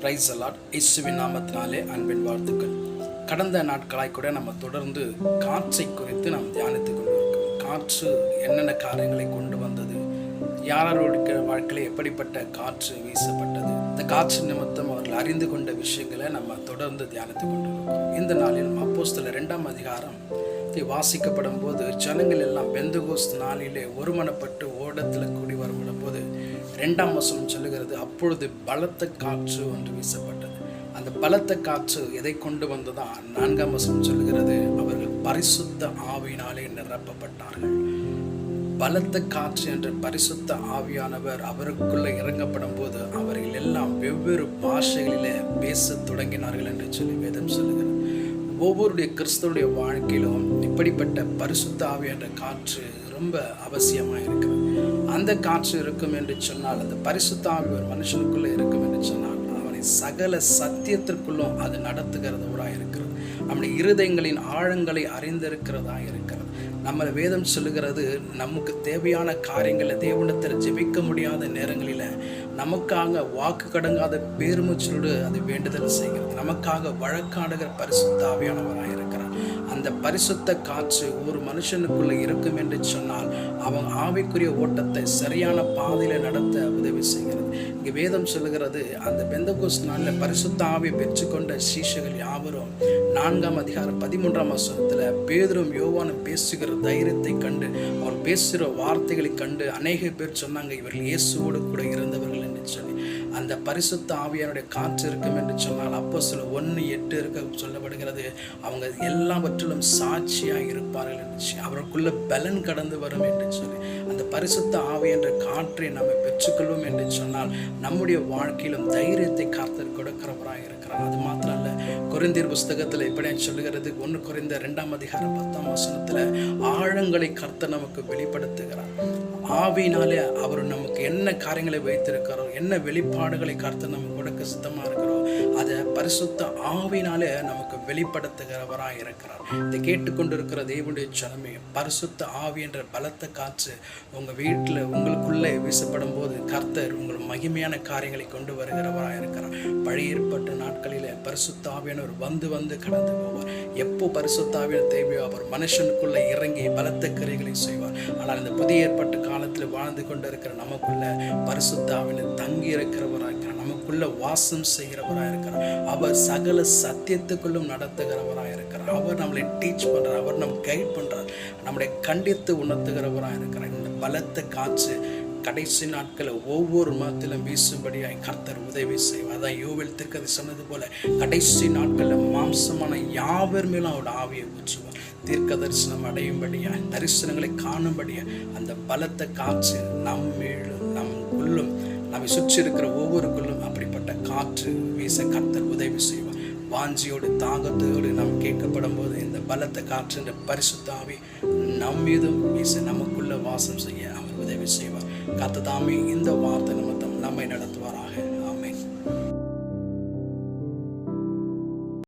Price allot இயேசுவின் நாமத்தினாலே அன்பின் வாழ்த்துக்கள். கடந்த நாட்களாய் கூட நம்ம தொடர்ந்து காற்றை குறித்து நாம் தியானித்துக் கொண்டிருக்கோம் காற்று என்னென்ன காரியங்களை கொண்டு வந்தது? யாரோட வாழ்க்கையில் எப்படிப்பட்ட காற்று வீசப்பட்டது? இந்த காற்று நிமித்தம் அவர்கள் அறிந்து கொண்ட விஷயங்களை நம்ம தொடர்ந்து தியானித்துக் கொண்டிருக்கோம் இந்த நாளில் அப்போஸ்தல ரெண்டாம் அதிகாரம் வாசிக்கப்படும் போது ஜனங்கள் எல்லாம் பெந்தகோஸ் நாளிலே ஒருமனப்பட்டு ஓடத்தில் கூடி வரும்படும் போது ரெண்டாம் வசனம் சொல்லுகிறது அப்பொழுது பலத்த காற்று ஒன்று வீசப்பட்டது. அந்த பலத்த காற்று எதை கொண்டு வந்ததான் நான்காம் வசனம் சொல்லுகிறது அவர்கள் பரிசுத்த ஆவியினாலே நிரப்பப்பட்டார்கள். பலத்த காற்று என்ற பரிசுத்த ஆவியானவர் அவருக்குள்ளே இறங்கப்படும் போது அவர்கள் எல்லாம் வெவ்வேறு பாஷைகளிலே பேசத் தொடங்கினார்கள் என்று சொல்லி வேதம் சொல்லுகிறது. ஒவ்வொருடைய கிறிஸ்தவருடைய வாழ்க்கையிலும் அப்படிப்பட்ட பரிசுத்த ஆவியான காற்று ரொம்ப அவசியமாக இருக்கிறது அந்த காற்று இருக்கும் என்று சொன்னால் அந்த பரிசுத்த ஆவி ஒரு மனுஷனுக்குள்ளே இருக்கும் என்று சொன்னால் அவனை சகல சத்தியத்திற்குள்ளும் அது நடத்துகிறதவராக இருக்கிறது. நம்முடைய இருதயங்களின் ஆழங்களை அறிந்திருக்கிறதா இருக்கிறது. நம்ம வேதம் சொல்லுகிறது நமக்கு தேவையான காரியங்களை தேவனத்தில் ஜெபிக்க முடியாத நேரங்களில் நமக்காக வாக்கு கடங்காத பேருமச்சலோடு அது வேண்டுதல் செய்கிறது. நமக்காக வழக்காடுகிற பரிசுத்த ஆவியானவராக இருக்கிறார். அந்த பரிசுத்த காற்று ஒரு மனுஷனுக்குள்ளே இருக்கும் என்று சொன்னால் அவன் ஆவிக்குரிய ஓட்டத்தை சரியான பாதையில் நடத்த உதவி செய்கிறது. இங்கே வேதம் சொல்லுகிறது அந்த பெந்தகோஸ் நாளில் பரிசுத்த ஆவியை பெற்றுக்கொண்ட சீஷர்கள் யாவரும் நான்காம் அதிகாரம் பதிமூன்றாம் வசனத்தில் பேதரும் யோவானும் பேசுகிற தைரியத்தை கண்டு அவர் பேசுகிற வார்த்தைகளை கண்டு அநேக பேர் சொன்னாங்க இவர்கள் இயேசுவோடு கூட இருந்தவர் அப்படின்னு சொல்லி அந்த பரிசுத்த ஆவியானுடைய காற்று இருக்கும் என்று சொன்னால் அப்போ சில ஒன்று எட்டு இருக்க சொல்லப்படுகிறது. அவங்க எல்லாவற்றிலும் சாட்சியாக இருப்பார்கள் என்று சொல்லி அவருக்குள்ள பலன் கடந்து வரும் என்று சொல்லி அந்த பரிசுத்த ஆவி என்ற காற்றை நம்ம பெற்றுக்கொள்வோம் என்று சொன்னால் நம்முடைய வாழ்க்கையிலும் தைரியத்தை காத்து கொடுக்கிறவராக இருக்கிறார். அது மாத்திரம் அல்ல குறைந்தீர் புஸ்தகத்தில் இப்படி சொல்லுகிறது. ஒன்று குறைந்த ரெண்டாம் அதிகாரம் பத்தாம் வசனத்தில் ஆழங்களை கர்த்த நமக்கு வெளிப்படுத்துகிறார். ஆவினாலே அவர் நமக்கு என்ன காரியங்களை வைத்திருக்கிறாரோ என்ன வெளிப்பாடுகளை கர்த்த நமக்கு கொடுக்க சித்தமாக இருக்கிறோம் அதை பரிசுத்த ஆவினாலே நமக்கு வெளிப்படுத்துகிறவராக இருக்கிறார். இதை கேட்டுக்கொண்டிருக்கிற தேவனுடைய ஜனமே பரிசுத்த ஆவி என்ற பலத்த காற்று உங்கள் வீட்டில் உங்களுக்குள்ளே வீசப்படும் போது கர்த்தர் உங்கள் மகிமையான காரியங்களை கொண்டு வருகிறவராக இருக்கிறார். பழைய ஏற்பட்ட நாட்களில் பரிசுத்த ஆவியானவர் வந்து வந்து கடந்து போவார். எப்போ பரிசுத்த ஆவியான தேவையோ அவர் மனுஷனுக்குள்ளே இறங்கி பலத்த கிரைகளை செய்வார். ஆனால் இந்த புதிய ஏற்பட்ட காலத்தில் வாழ்ந்து கொண்டு இருக்கிற நமக்குள்ள ஆவியில் தங்கி இருக்கிறவராக இருக்கிறார். நமக்குள்ள வாசம் செய்கிறவராக இருக்கிறார் அவர் சகல சத்தியத்துக்குள்ளும் நடத்துகிறவராக இருக்கிறார். அவர் நம்மளை டீச் பண்ணுறார் அவர் நம்ம கைட் பண்ணுறார் நம்மளை கண்டித்து உணர்த்துகிறவராக இருக்கிறார். இந்த பலத்த காற்று கடைசி நாட்களை ஒவ்வொரு மதத்திலும் வீசும்படியாய் கர்த்தர் உதவி செய்வார். அதான் யோவில் திருக்கதை சொன்னது போல கடைசி நாட்களில் மாம்சமான யாவர் மேலும் அவரோட ஆவியை ஊற்றுவார். தீர்க்க தரிசனம் அடையும்படியா தரிசனங்களை காணும்படியா அந்த பலத்த காற்று நம் மேலும் நம் உள்ளும் நம்மை சுற்றி இருக்கிற ஒவ்வொருக்குள்ளும் காற்று வீச கர்த்தர் உதவி செய்வார். வாஞ்சியோடு தாகத்தோடு நாம் கேட்கப்படும் போது இந்த பலத்த காற்று பரிசுத்தாவி நம் மீதும் வீச நமக்குள்ள வாசம் செய்ய அவர் உதவி செய்வார். கத்ததாமே இந்த வார்த்தை நிமித்தம் நம்மை நடத்துவார்